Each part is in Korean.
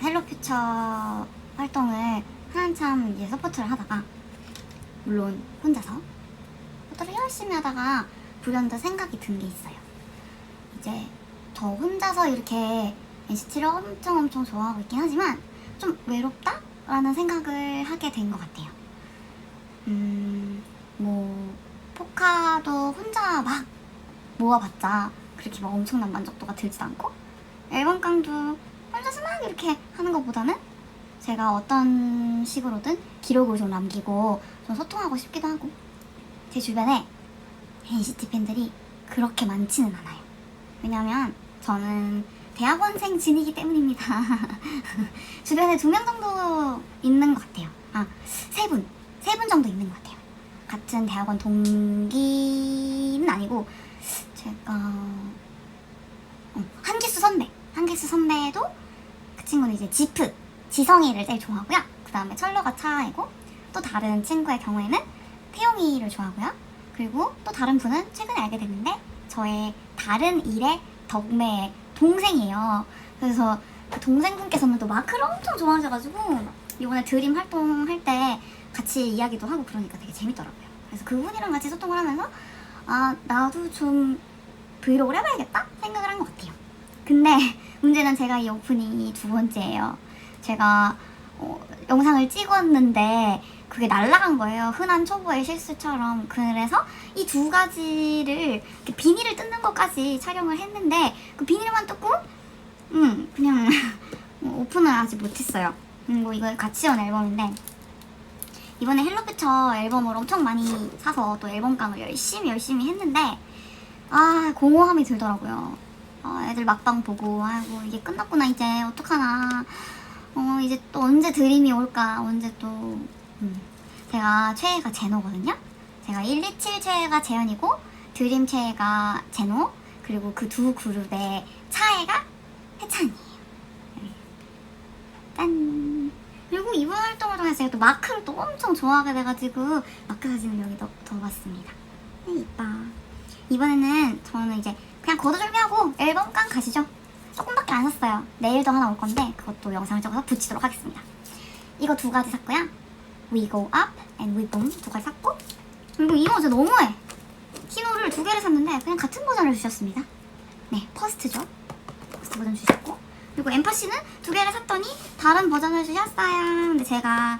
헬로퓨처 활동을 한참 이제 서포트를 하다가 물론 혼자서 서포트를 열심히 하다가 불현듯 생각이 든 게 있어요. 이제 저 혼자서 이렇게 NCT를 엄청 엄청 좋아하고 있긴 하지만 좀 외롭다 라는 생각을 하게 된 것 같아요. 음, 뭐 포카도 혼자 막 모아봤자 그렇게 막 엄청난 만족도가 들지도 않고 앨범깡도 혼자서 막 이렇게 하는 것보다는 제가 어떤 식으로든 기록을 좀 남기고 좀 소통하고 싶기도 하고 제 주변에 NCT 팬들이 그렇게 많지는 않아요. 왜냐면 저는 대학원생 진이기 때문입니다. 주변에 두 명 정도 있는 것 같아요. 아, 세 분. 세 분 정도 있는 것 같아요. 같은 대학원 동기는 아니고, 제가, 어, 한기수 선배. 한기수 선배도 그 친구는 이제 지프. 지성이를 제일 좋아하고요. 그 다음에 철러가 차이고, 또 다른 친구의 경우에는 태용이를 좋아하고요. 그리고 또 다른 분은 최근에 알게 됐는데, 저의 다른 일의 덕매의 동생이에요. 그래서 그 동생분께서는 또 마크를 엄청 좋아하셔가지고 이번에 드림 활동할 때 같이 이야기도 하고 그러니까 되게 재밌더라고요. 그래서 그분이랑 같이 소통을 하면서 아 나도 좀 브이로그를 해봐야겠다 생각을 한 것 같아요. 근데 문제는 제가 이 오프닝이 두 번째예요. 제가 어, 영상을 찍었는데 그게 날라간 거예요. 흔한 초보의 실수처럼. 그래서 이 두 가지를 비닐을 뜯는 것까지 촬영을 했는데 그 비닐만 뜯고 음 그냥 오픈을 아직 못했어요. 음, 뭐 이거 같이 온 앨범인데 이번에 헬로퓨처 앨범을 엄청 많이 사서 또 앨범깡을 열심히 열심히 했는데 아 공허함이 들더라고요. 아, 애들 막방 보고 아이고 이게 끝났구나 이제 어떡하나 어 이제 또 언제 드림이 올까 언제 또 음. 제가 최애가 제노거든요. 제가 127 최애가 재현이고 드림 최애가 제노 그리고 그 두 그룹의 차애가 해찬이에요. 네. 짠. 그리고 이번 활동을 통해서 제가 또 마크를 또 엄청 좋아하게 돼가지고 마크 사진을 여기 넣, 넣어봤습니다. 네, 이뻐. 이번에는 저는 이제 그냥 걷어 준비하고 앨범 깡 가시죠. 조금밖에 안 샀어요. 내일도 하나 올 건데 그것도 영상을 찍어서 붙이도록 하겠습니다. 이거 두 가지 샀고요. We Go Up and We Boom 두 가지 샀고 그리고 이거 진짜 너무해. 키노를 두 개를 샀는데 그냥 같은 버전을 주셨습니다. 네, 퍼스트죠. 퍼스트 버전 주셨고 그리고 엠퍼씨는 두 개를 샀더니 다른 버전을 주셨어요. 근데 제가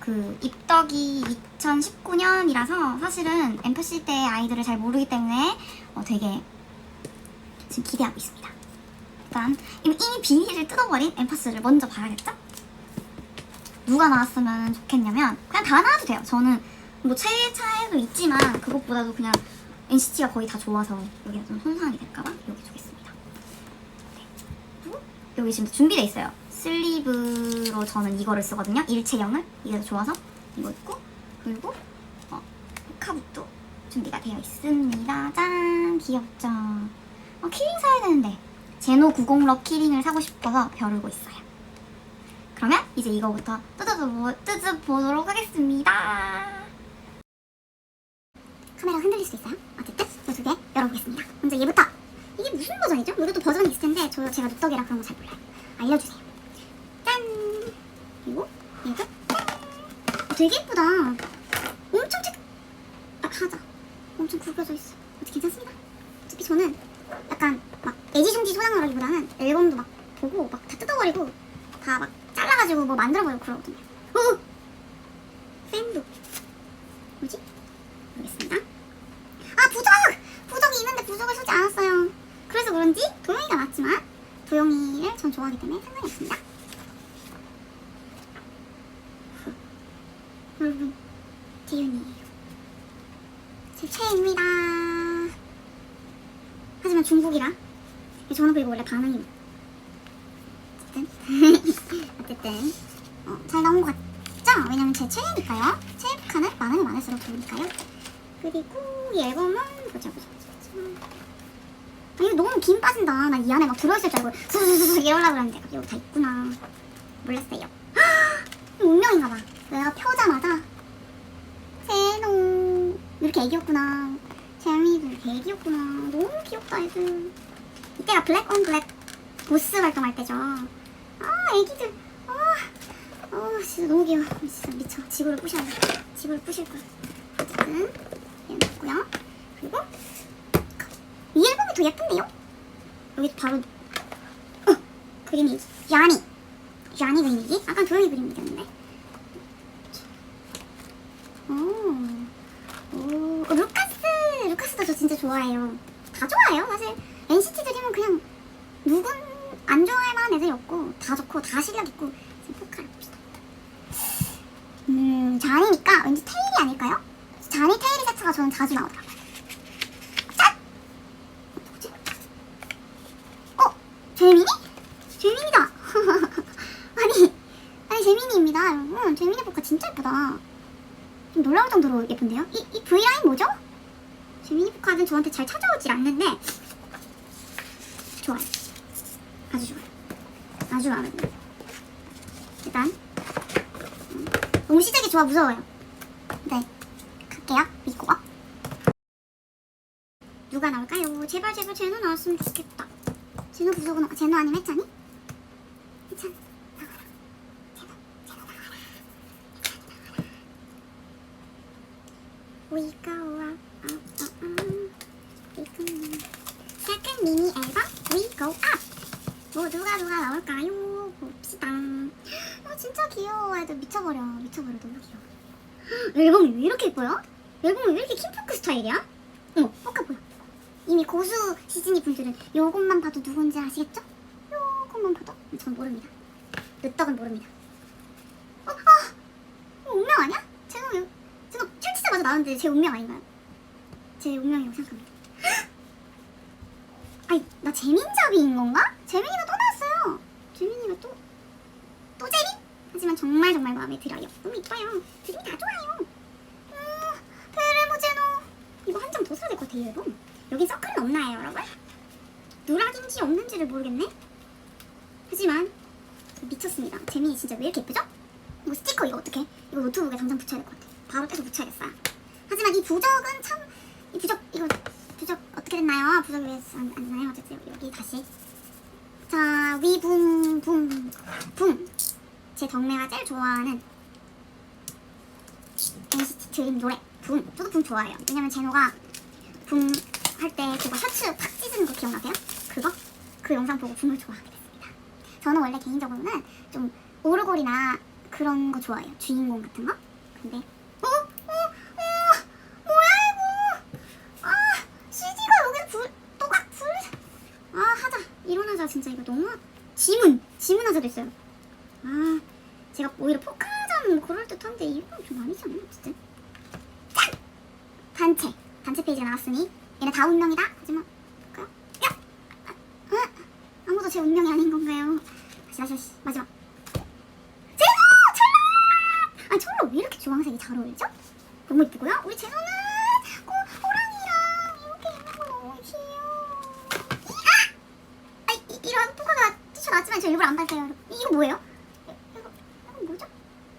그 입덕이 2019년이라서 사실은 엠퍼씨 때 아이들을 잘 모르기 때문에 어, 되게 지금 기대하고 있습니다. 일단 이미 비닐을 뜯어버린 엠퍼스를 먼저 봐야겠죠? 누가 나왔으면 좋겠냐면 그냥 다 나와도 돼요. 저는 뭐 최애 차이도 있지만 그것보다도 그냥 NCT가 거의 다 좋아서 여기가 좀 손상이 될까봐 여기 주겠습니다. 네. 여기 지금 준비돼 있어요. 슬리브로 저는 이거를 쓰거든요. 일체형을 이게 더 좋아서 이거 있고 그리고 어, 카북도 준비가 되어 있습니다. 짠 귀엽죠? 어, 키링 사야 되는데 제노 90 럭 키링을 사고 싶어서 벼르고 있어요. 그러면 이제 이거부터 뜯어보, 뜯어보도록 하겠습니다. 카메라가 흔들릴 수 있어요. 어쨌든 이두개 열어보겠습니다. 먼저 얘부터. 이게 무슨 버전이죠? 이것도 버전이 있을 텐데 저 제가 누떡이라 그런 거 잘 몰라요. 알려주세요. 짠! 그리고 얘도 짠! 어, 되게 예쁘다. 엄청 책... 아, 하자. 엄청 굵어져 있어. 어떻게 괜찮습니다. 어차피 저는 애지중지 소장하기보다는 앨범도 막 보고 막 다 뜯어버리고 다 막 잘라가지고 뭐 만들어버리고 그러거든요. 오! 팬도. 뭐지? 모르겠습니다. 아 부적! 부적이 있는데 부적을 쓰지 않았어요. 그래서 그런지 도영이가 낫지만 도영이를 전 좋아하기 때문에 상관이 없습니다. 후. 여러분 재윤이에요. 제 최애입니다. 하지만 중국이라 저는 그리고 원래 반응이 어쨌든 어쨌든 어, 잘 나온 것 같죠? 왜냐면 제 최애니까요. 최애 북한은 많으면 많을수록 좋으니까요. 그리고 이 앨범은 보자 보자 보자 이거 너무 김 빠진다. 나 이 안에 막 들어있을 줄 알고 수수수수 이러려고 그랬는데 여기 다 있구나. 몰랐어요. 헉! 운명인가 봐. 내가 펴자마자 세노 이렇게 애기였구나. 재미도 애기였구나. 너무 귀엽다 애들. 이때가 블랙 온 블랙 보스 활동할 때죠. 아 애기들. 아, 어, 진짜 너무 귀여워. 진짜 미쳐. 지구를 부셔야 돼. 지구를 부실 거야. 어쨌든 얘 넣고요. 그리고 이 앨범이 더 예쁜데요? 여기 바로 어, 그림이 야니. 야니 그림이지? 아까 조용히 그림이었는데. 오, 오, 어, 루카스, 루카스도 저 진짜 좋아해요. 다 좋아해요, 사실. NCT 드림은 그냥 누군 안 좋아할 만한 애들이 없고 다 좋고 다 실력 있고 포카를 봅시다. 음, 자니니까 왠지 테일이 아닐까요? 자니 테일이 세트가 저는 자주 나오더라고요. 어, 재민이? 재민이다. 아니, 아니 재민이입니다, 여러분. 재민이 포카 진짜 예쁘다. 좀 놀라울 정도로 예쁜데요? 이, 이 V라인 뭐죠? 재민이 포카는 저한테 잘 찾아오질 않는데 좋아요. 아주 좋아요. 아주 마음에 들어요. 일단 음, 너무 시작이 좋아 무서워요. 네, 갈게요. 믿고. 누가 나올까요? 제발 제발 제노 나왔으면 좋겠다. 제노 부족은 제노 아니면 했잖니? 했잖 나와라. 제노 제노 나와라. Up, up. We go up. We 뭐 누가 누가 나올까요? 봅시다 아 진짜 귀여워 애들 미쳐버려 미쳐버려 너무 귀여워 앨범이 왜 이렇게 예뻐요? 앨범이 왜 이렇게 킴포크 스타일이야? 어머 포카 보여 이미 고수 시즈니 분들은 요것만 봐도 누군지 아시겠죠? 요것만 봐도 전 모릅니다 늦떡은 모릅니다 어? 아! 이거 운명 아니야? 제노 왜 제노 펼치자마자 나왔는데 제 운명 아닌가요? 제 운명이라고 생각합니다 아니 나 재민잡이인 건가? 재민이가 또 나왔어요. 재민이가 또 또 재민? 하지만 정말 정말 마음에 들어요. 너무 이뻐요. 드림이 다 좋아요. 음, 베레모제노 이거 한 장더 사야 될 것 같아요. 앨범. 여긴 서클은 없나요, 여러분? 누락인지 없는지를 모르겠네. 하지만 미쳤습니다. 재민이 진짜 왜 이렇게 예쁘죠? 이거 스티커 이거 어떡해? 이거 노트북에 당장 붙여야 될 것 같아. 바로 떼서 붙여야겠어요. 하지만 이 부적은 참 이 부적 이거 부적 어떻게 됐나요? 부적 왜 안, 안 되나요? 어쨌든 여기 다시 자 위붕 붕 붕제 덕매가 제일 좋아하는 NCT 드림 노래 붕 저도 붕 좋아해요. 왜냐면 제노가 붕 할 때 그거 셔츠 팍 찢는 거 기억나세요? 그거? 그 영상 보고 붕을 좋아하게 됐습니다. 저는 원래 개인적으로는 좀 오르골이나 그런 거 좋아해요. 주인공 같은 거? 근데 어? 어? 어? 뭐야 이거 아, CD가 여기 불, 또각 불. 아, 하자. 일어나자. 진짜 이거 너무. 지문. 지문 하자도 있어요. 아, 제가 오히려 포카전 그럴듯한데 이건 좀 아니지 않나? 어쨌든. 짠! 단체. 단체 페이지가 나왔으니 얘네 다 운명이다. 하지만, 볼까요? 야! 아, 아, 아무도 제 운명이 아닌 건가요? 다시, 다시, 다시. 마지막. 제노! 철로! 아, 철로 왜 이렇게 주황색이 잘 어울리죠? 너무 예쁘고요. 우리 제노는 고, 호랑이랑 이렇게 있는 거 너무 귀여워. 아! 아, 이, 이런 포카가 뛰쳐나왔지만 저 일부러 안 봤어요. 여러분. 이거 뭐예요? 이- 이거, 이거 뭐죠?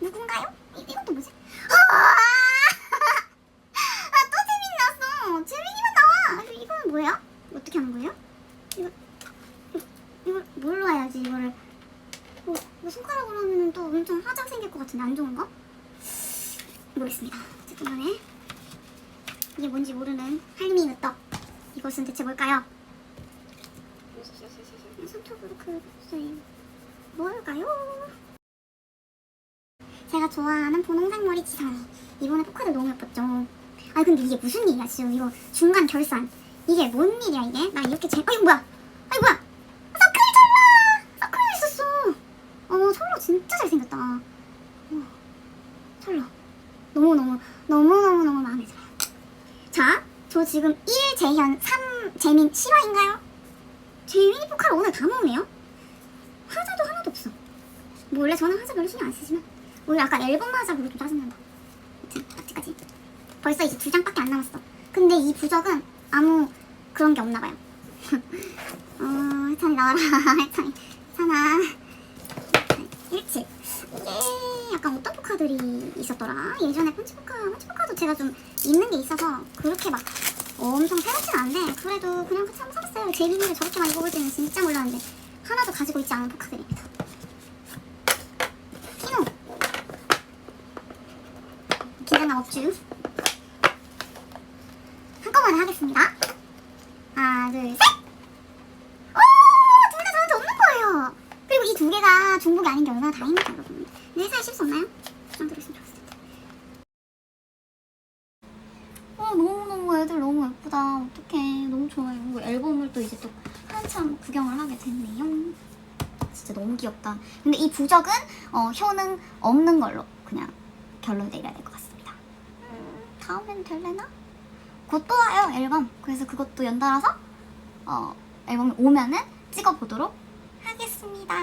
누군가요? 이, 이건 또 뭐지? 아! 아, 또 재민이 나왔어. 재민이만 나와. 아, 이거는 뭐예요? 어떻게 하는 거예요? 이거, 이거, 뭘로 해야지, 이거를. 뭐, 뭐 손가락으로 하면 또 엄청 화장 생길 것 같은데 안 좋은가? 모르겠습니다. 어쨌든 간에 이게 뭔지 모르는 할미 느떡 이것은 대체 뭘까요? 손톱으로 그 네. 뭘까요? 제가 좋아하는 분홍색 머리 지사니 이번에 포카들 너무 예뻤죠. 아 근데 이게 무슨 일이야 지금. 이거 중간 결산. 이게 뭔 일이야 이게? 나 이렇게 재... 아 이거 뭐야? 아 이거 뭐야? 아, 서클 철러 서클 있었어! 어 철러 진짜 잘생겼다. 어, 철러 너무너무 너무너무너무 마음에 들어요 자, 저 지금 1 재현, 3 재민 실화인가요? 재민이 포카를 오늘 다 모으네요? 화자도 하나도 없어. 뭐 원래 저는 화자 별로 신경 안 쓰지만 오늘 아까 앨범 화자 별로 좀 짜증난다. 아무튼 아직까지 벌써 이제 두 장밖에 안 남았어. 근데 이 부적은 아무 그런 게 없나 봐요. 어, 해찬이 나와라. 해찬이. 찬아. 17. 이게 약간 어떤 포카들이 있었더라? 예전에 펀치포카, 펀치포카도 제가 좀 있는 게 있어서 그렇게 막 어, 엄청 새롭진 않은데 그래도 그냥 그렇게 항상 써요 재밌는데 저렇게 많이 먹을 줄은 진짜 몰랐는데 하나도 가지고 있지 않은 포카들입니다. 키노 기대나 업주 한꺼번에 하겠습니다. 하나 둘 셋! 오둘다 저한테 없는 거예요. 그리고 이 두 개가 중복이 아닌 게 얼마나 다행인지 여러분. 네사에 실수 없나요? 또 이제 또 한참 구경을 하게 됐네요. 진짜 너무 귀엽다. 근데 이 부적은 어, 효능 없는 걸로 그냥 결론 내려야 될 것 같습니다. 음, 다음엔 될래나? 곧 또 와요 앨범. 그래서 그것도 연달아서 어, 앨범이 오면은 찍어보도록 하겠습니다.